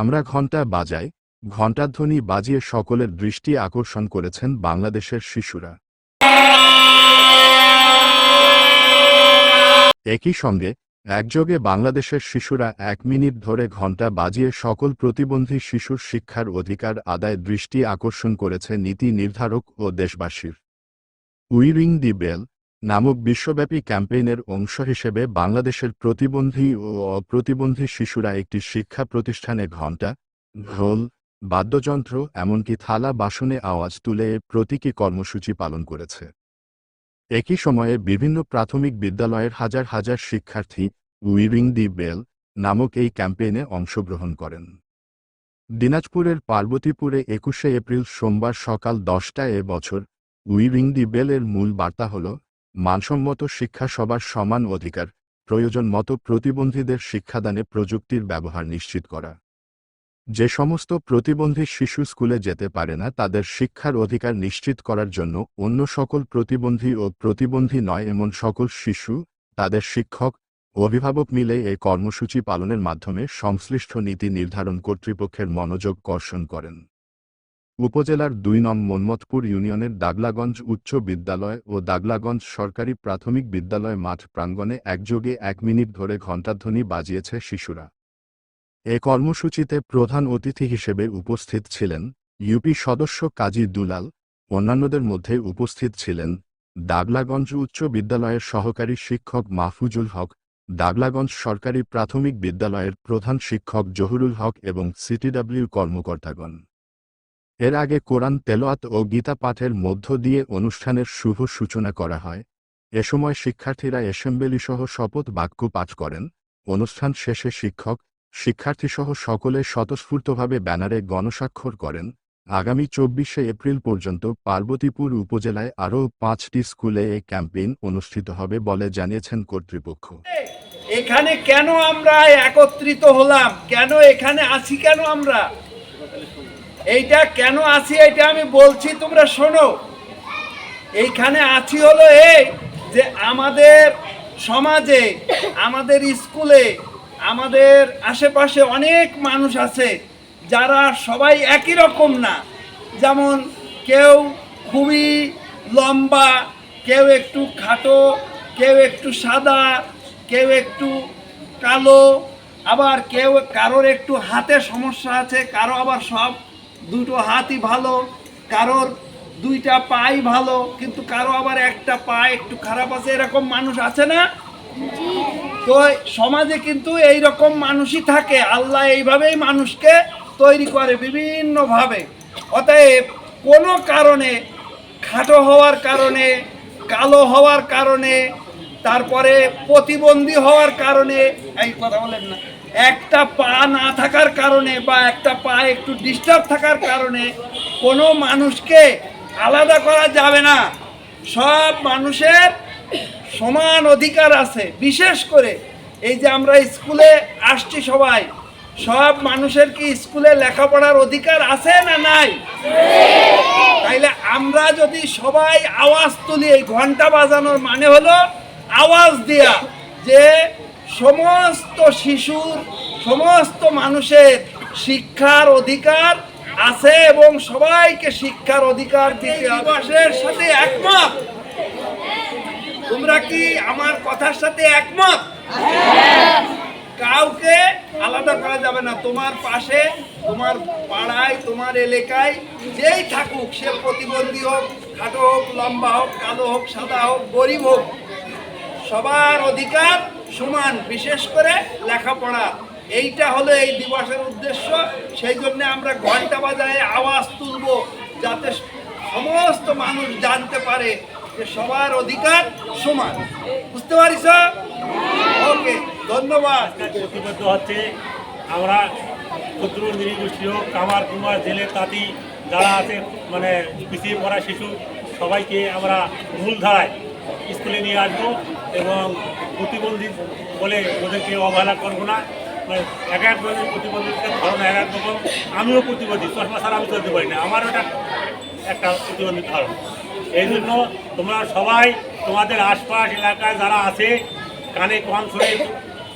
আমরা ঘণ্টা বাজাই, ঘণ্টাধ্বনি বাজিয়ে সকলের দৃষ্টি আকর্ষণ করেছেন বাংলাদেশের শিশুরা। একই সঙ্গে, একযোগে বাংলাদেশের শিশুরা এক মিনিট ধরে ঘণ্টা বাজিয়ে সকল প্রতিবন্ধী শিশুর শিক্ষার অধিকার আদায় দৃষ্টি আকর্ষণ করেছে নীতি নির্ধারক ও দেশবাসীর। উইরিং দি বেল নামক বিশ্বব্যাপী ক্যাম্পেইনের অংশ হিসেবে বাংলাদেশের প্রতিবন্ধী ও অপ্রতিবন্ধী শিশুরা একটি শিক্ষা প্রতিষ্ঠানে ঘণ্টা, ঢোল, বাদ্যযন্ত্র, এমনকি থালা বাসনে আওয়াজ তুলে প্রতীকী কর্মসূচি পালন করেছে। একই সময়ে বিভিন্ন প্রাথমিক বিদ্যালয়ের হাজার হাজার শিক্ষার্থী উইরিং দি বেল নামক এই ক্যাম্পেইনে অংশগ্রহণ করেন। দিনাজপুরের পার্বতীপুরে একুশে এপ্রিল সোমবার সকাল দশটায় বছর উইরিং দি বেলের মূল বার্তা হল মানসম্মত শিক্ষা সবার সমান অধিকার, প্রয়োজন মতো প্রতিবন্ধীদের শিক্ষাদানে প্রযুক্তির ব্যবহার নিশ্চিত করা। যে সমস্ত প্রতিবন্ধী শিশু স্কুলে যেতে পারে না, তাদের শিক্ষার অধিকার নিশ্চিত করার জন্য অন্য সকল প্রতিবন্ধী ও প্রতিবন্ধী নয় এমন সকল শিশু, তাদের শিক্ষক, অভিভাবক মিলে এই কর্মসূচি পালনের মাধ্যমে সংশ্লিষ্ট নীতি নির্ধারণ কর্তৃপক্ষের মনোযোগ কর্ষণ করেন। উপজেলার দুই নং মন্মথপুর ইউনিয়নের দাগলাগঞ্জ উচ্চ বিদ্যালয় ও দাগলাগঞ্জ সরকারি প্রাথমিক বিদ্যালয় মাঠ প্রাঙ্গণে একযোগে এক মিনিট ধরে ঘণ্টাধ্বনি বাজিয়েছে শিশুরা। এ কর্মসূচিতে প্রধান অতিথি হিসেবে উপস্থিত ছিলেন ইউপি সদস্য কাজী দুলাল, অন্যান্যদের মধ্যে উপস্থিত ছিলেন দাগলাগঞ্জ উচ্চ বিদ্যালয়ের সহকারী শিক্ষক মাহফুজুল হক, দাগলাগঞ্জ সরকারি প্রাথমিক বিদ্যালয়ের প্রধান শিক্ষক জহুরুল হক এবং সিটিডব্লিউ কর্মকর্তাগণ। এর আগে কোরআন তেলোয়াত ও গীতা পাঠের মধ্য দিয়ে অনুষ্ঠানের শুভ সূচনা করা হয়। এ সময় শিক্ষার্থীরা অ্যাসেম্বলিসহ শপথ বাক্য পাঠ করেন। অনুষ্ঠান শেষে শিক্ষক, শিক্ষার্থীসহ সকলে স্বতঃস্ফূর্তভাবে ব্যানারে গণস্বাক্ষর করেন। আগামী চব্বিশে এপ্রিল পর্যন্ত পার্বতীপুর উপজেলায় আরও পাঁচটি স্কুলে এ ক্যাম্পেইন অনুষ্ঠিত হবে বলে জানিয়েছেন কর্তৃপক্ষ। এখানে কেন আমরা একত্রিত হলাম? কেন এখানে আছি কেন আমরা? এইটা কেন আছি এটা আমি বলছি, তোমরা শোনো। এইখানে আছি হলো এই যে আমাদের সমাজে, আমাদের স্কুলে, আমাদের আশেপাশে অনেক মানুষ আছে, যারা সবাই একই রকম না। যেমন কেউ খুবই লম্বা, কেউ একটু খাটো, কেউ একটু সাদা, কেউ একটু কালো, আবার কেউ কারোর একটু হাতে সমস্যা আছে, কারও আবার সব দুটো হাতই ভালো, কারোর দুইটা পাই ভালো, কিন্তু কারও আবার একটা পা একটু খারাপ আছে, এরকম মানুষ আছে না? তো সমাজে কিন্তু এই রকম মানুষই থাকে, আল্লাহ এইভাবেই মানুষকে তৈরি করে বিভিন্নভাবে। অতএব কোনো কারণে, খাটো হওয়ার কারণে, কালো হওয়ার কারণে, তারপরে প্রতিবন্ধী হওয়ার কারণে, এই কথা বলেন না। একটা পা না থাকার কারণে বা একটা পা একটু ডিস্টার্ব থাকার কারণে কোনো মানুষকে আলাদা করা যাবে না। সব মানুষের সমান অধিকার আছে। বিশেষ করে এই যে আমরা স্কুলে আসছি সবাই, সব মানুষের কি স্কুলে লেখাপড়ার অধিকার আছে না নাই? তাইলে আমরা যদি সবাই আওয়াজ তুলি, এই ঘণ্টা বাজানোর মানে হলো আওয়াজ দেয়া যে সমস্ত শিশুর সমস্ত মানুষের শিক্ষার অধিকার আছে এবং সবাইকে শিক্ষার অধিকার দিতে হবে। দিবসের সাথে একমত? তোমরা কি আমার কথার সাথে একমত? কাউকে আলাদা করা যাবে না। তোমার পাশে তোমার পাড়ায় তোমার এলাকায় যেই থাকুক সে প্রতিবন্ধী হোক খাটো হোক লম্বা হোক কালো হোক সাদা হোক গরিব হোক সবার অধিকার সমান, বিশেষ করে লেখাপড়া। এইটা হলো এই দিবসের উদ্দেশ্য। সেই জন্য আমরা ঘণ্টা বাজায় আওয়াজ তুলব, যাতে সমস্ত মানুষ জানতে পারে যে সবার অধিকার সমান। বুঝতে পারিস? ওকে, ধন্যবাদ। প্রতিবদ্ধ হচ্ছে আমরা ক্ষুদ্র নিরীগোষ্ঠী হোক, কামার, কুমার, জেলে, তাঁতি যারা আছে মানে পিছিয়ে পড়া শিশু, সবাইকে আমরা মূলধারায় স্কুলে নিয়ে আসব। এবং প্রতিবন্ধী বলে ওদেরকে অবহেলা করব না। মানে এক এক ধরনের প্রতিবন্ধীদের ধারণা এক এক রকম আমিও প্রতিবন্ধী, চশমা ছাড়া আমি চলতে পারি না। আমারও এটা একটা প্রতিবন্ধী ধারণা এই জন্য তোমরা সবাই তোমাদের আশপাশ এলাকায় যারা আছে, কানে কম শুনে,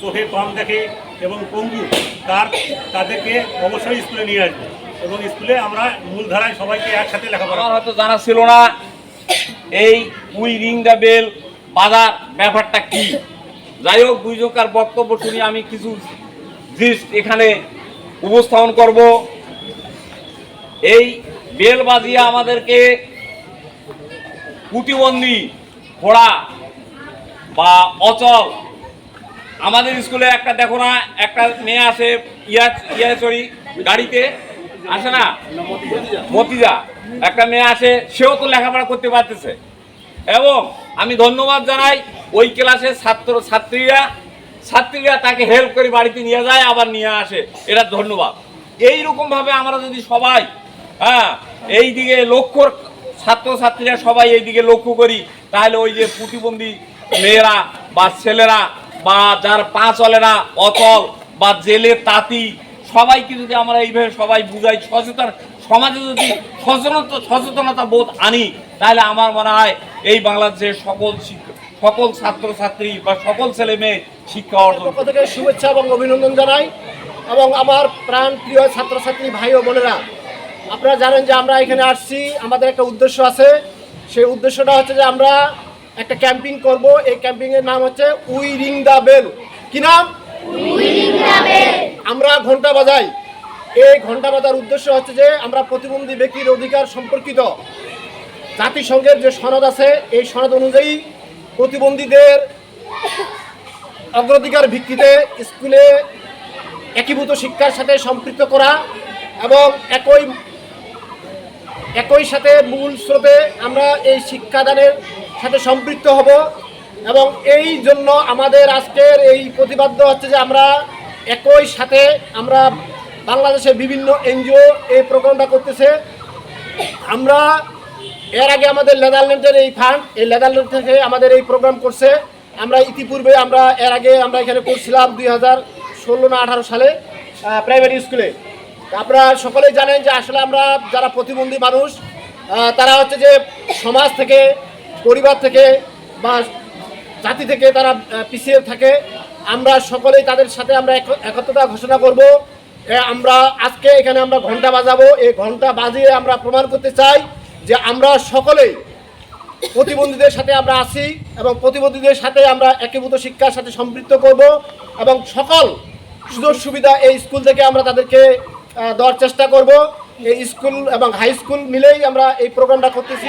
চোখে কম দেখে এবং পঙ্গু, তার, তাদেরকে অবশ্যই স্কুলে নিয়ে আসবে। এবং স্কুলে আমরা মূলধারায় সবাইকে একসাথে লেখাপড়া হয়তো জানা ছিল না, এই উই রিং দ্য বেল বাজার ব্যাপারটা কি? যাই হোক, দুইজনকার বক্তব্য শুনি আমি কিছু জিনিস এখানে উপস্থাপন করব। এই বেল বাজিয়ে আমাদেরকে প্রতিবন্ধী ঘোড়া বা অচল। আমাদের স্কুলে একটা দেখো না, একটা মেয়ে আসে ইয়া ইয়া সরি, গাড়িতে আসে না? মতিজা একটা মেয়ে আসে সেও তো লেখাপড়া করতে পারতেছে। এবং আমি ধন্যবাদ জানাই ওই ক্লাসের ছাত্র ছাত্রীরা ছাত্রীরা তাকে হেল্প করে বাড়িতে নিয়ে যায়, আবার নিয়ে আসে। এটা ধন্যবাদ। এই রকম ভাবে আমরা যদি সবাই হ্যাঁ এই দিকে লক্ষ্য ছাত্র ছাত্রীরা সবাই এই দিকে লক্ষ্য করি, তাহলে ওই যে প্রতিবন্ধী মেয়েরা বা ছেলেরা বা যার পা চলে না, অচল বা জেলে তাঁতি, সবাইকে যদি আমরা এইভাবে সবাই বুঝাই, সচেতন সমাজে যদি সচেতনতা সচেতনতা বোধ আনি তাহলে আমার মনে হয় এই বাংলাদেশের সকল শিক্ষক সকল ছাত্র ছাত্রী বা সকল ছেলে মেয়ে শিক্ষা অর্জন থেকে শুভেচ্ছা এবং অভিনন্দন জানাই। এবং আমার প্রাণ প্রিয় ছাত্রছাত্রী ভাই ও বোনেরা আপনারা জানেন যে আমরা এখানে আসছি আমাদের একটা উদ্দেশ্য আছে। সেই উদ্দেশ্যটা হচ্ছে যে আমরা একটা ক্যাম্পিং করব। এই ক্যাম্পিংয়ের নাম হচ্ছে উই রিং দ্য বেল কি নাম? আমরা ঘণ্টা বাজাই। এই ঘণ্টা বাজার উদ্দেশ্য হচ্ছে যে আমরা প্রতিবন্ধী ব্যক্তির অধিকার সম্পর্কিত জাতিসংঘের যে সনদ আছে, এই সনদ অনুযায়ী প্রতিবন্ধীদের অগ্রাধিকার ভিত্তিতে স্কুলে একীভূত শিক্ষার সাথে সম্পৃক্ত করা এবং একই একই সাথে মূল স্রোতে আমরা এই শিক্ষাদানের সাথে সম্পৃক্ত হব এবং এই জন্য আমাদের আজকের এই প্রতিবাদ্য হচ্ছে যে আমরা একই সাথে আমরা বাংলাদেশের বিভিন্ন এনজিও এই প্রোগ্রামটা করতেছে। আমরা এর আগে আমাদের নেদারল্যান্ডের এই ফান্ড এই নেদারল্যান্ড থেকে আমাদের এই প্রোগ্রাম করছে। আমরা ইতিপূর্বে আমরা এর আগে আমরা এখানে করছিলাম দুই হাজার ষোলো না আঠারো সালে প্রাইমারি স্কুলে আপনারা সকলেই জানেন যে আসলে আমরা যারা প্রতিবন্ধী মানুষ তারা হচ্ছে যে সমাজ থেকে, পরিবার থেকে বা জাতি থেকে তারা পিছিয়ে থাকে। আমরা সকলেই তাদের সাথে আমরা এক- একত্রতা ঘোষণা করব। আমরা আজকে এখানে আমরা ঘণ্টা বাজাবো। এই ঘণ্টা বাজিয়ে আমরা প্রমাণ করতে চাই যে আমরা সকলেই প্রতিবন্ধীদের সাথে আমরা আছি এবং প্রতিবন্ধীদের সাথে আমরা একীভূত শিক্ষার সাথে সম্পৃক্ত করব এবং সকল সুযোগ সুবিধা এই স্কুল থেকে আমরা তাদেরকে দেওয়ার চেষ্টা করব। এই স্কুল এবং হাই স্কুল মিলেই আমরা এই প্রোগ্রামটা করতেছি।